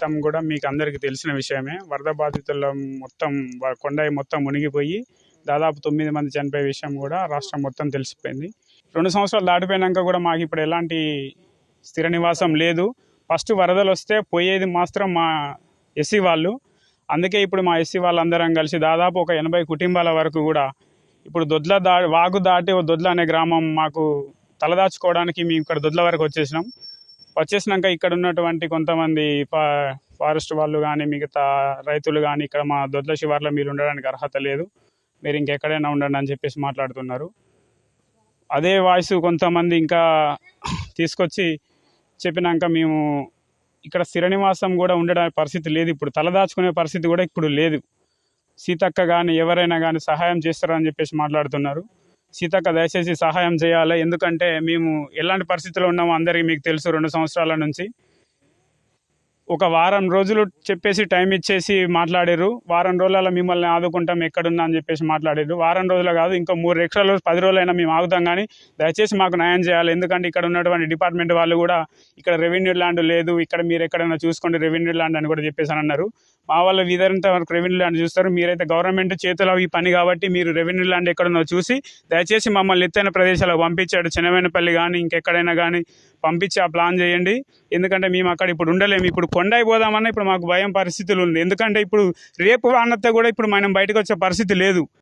మొత్తం కూడా మీకు అందరికీ తెలిసిన విషయమే. వరద బాధితుల మొత్తం కొండాయి మొత్తం మునిగిపోయి దాదాపు తొమ్మిది మంది చనిపోయే విషయం కూడా రాష్ట్రం మొత్తం తెలిసిపోయింది. రెండు సంవత్సరాలు దాటిపోయినాక కూడా మాకు ఇప్పుడు ఎలాంటి స్థిర నివాసం లేదు. ఫస్ట్ వరదలు వస్తే పోయేది మాత్రం మా ఎస్సీ వాళ్ళు. అందుకే ఇప్పుడు మా ఎస్సీ వాళ్ళందరం కలిసి దాదాపు ఒక ఎనభై కుటుంబాల వరకు కూడా ఇప్పుడు దొడ్ల దా వాగు దాటి ఓ దొడ్ల అనే గ్రామం మాకు తలదాచుకోవడానికి మేము ఇక్కడ దొడ్ల వరకు వచ్చేసినాం. వచ్చేసినాక ఇక్కడ ఉన్నటువంటి కొంతమంది ఫా ఫారెస్ట్ వాళ్ళు కానీ మిగతా రైతులు కానీ ఇక్కడ మా దొడ్ల శివార్లో మీరు ఉండడానికి అర్హత లేదు. మీరు ఇంకెక్కడైనా ఉండండి అని చెప్పేసి మాట్లాడుతున్నారు. అదే వాయిస్ కొంతమంది ఇంకా తీసుకొచ్చి చెప్పినాక మేము ఇక్కడ స్థిర నివాసం కూడా ఉండడానికి పరిస్థితి లేదు ఇప్పుడు. తలదాచుకునే పరిస్థితి కూడా ఇప్పుడు లేదు. సీతక్క కానీ ఎవరైనా కానీ సహాయం చేస్తారని చెప్పేసి మాట్లాడుతున్నారు. సీతక్క దయచేసి సహాయం చేయాలి. ఎందుకంటే మేము ఎలాంటి పరిస్థితిలో ఉన్నామో అందరికీ మీకు తెలుసు రెండు సంవత్సరాల నుంచి. ఒక వారం రోజులు చెప్పేసి టైం ఇచ్చేసి మాట్లాడారు వారం రోజులలో మిమ్మల్ని ఆదుకుంటాం ఎక్కడున్నా అని చెప్పేసి మాట్లాడారు వారం రోజులు కాదు ఇంకో మూడు ఎక్స్ట్రా పది రోజులైనా మేము ఆగుతాం కానీ దయచేసి మాకు న్యాయం చేయాలి. ఎందుకంటే ఇక్కడ ఉన్నటువంటి డిపార్ట్మెంట్ వాళ్ళు కూడా ఇక్కడ రెవెన్యూ ల్యాండ్ లేదు ఇక్కడ మీరు ఎక్కడైనా చూసుకోండి రెవెన్యూ ల్యాండ్ అని కూడా చెప్పేసి అన్నారు. మా వాళ్ళు వీధంత వరకు రెవెన్యూ ల్యాండ్ చూస్తారు. మీరైతే గవర్నమెంట్ చేతిలో ఈ పని కాబట్టి మీరు రెవెన్యూ ల్యాండ్ ఎక్కడున్నో చూసి దయచేసి మమ్మల్ని ఎత్తైన ప్రదేశాలకు పంపించాడు. చిన్నవేనపల్లి కానీ ఇంకెక్కడైనా కానీ పంపించి ఆ ప్లాన్ చేయండి. ఎందుకంటే మేము అక్కడ ఇప్పుడు ఉండలేము. ఇప్పుడు కొండై పోదామన్నా ఇప్పుడు మాకు భయం పరిస్థితులు ఉంది. ఎందుకంటే ఇప్పుడు రేపు వానతో కూడా ఇప్పుడు మనం బయటకు వచ్చే పరిస్థితి లేదు.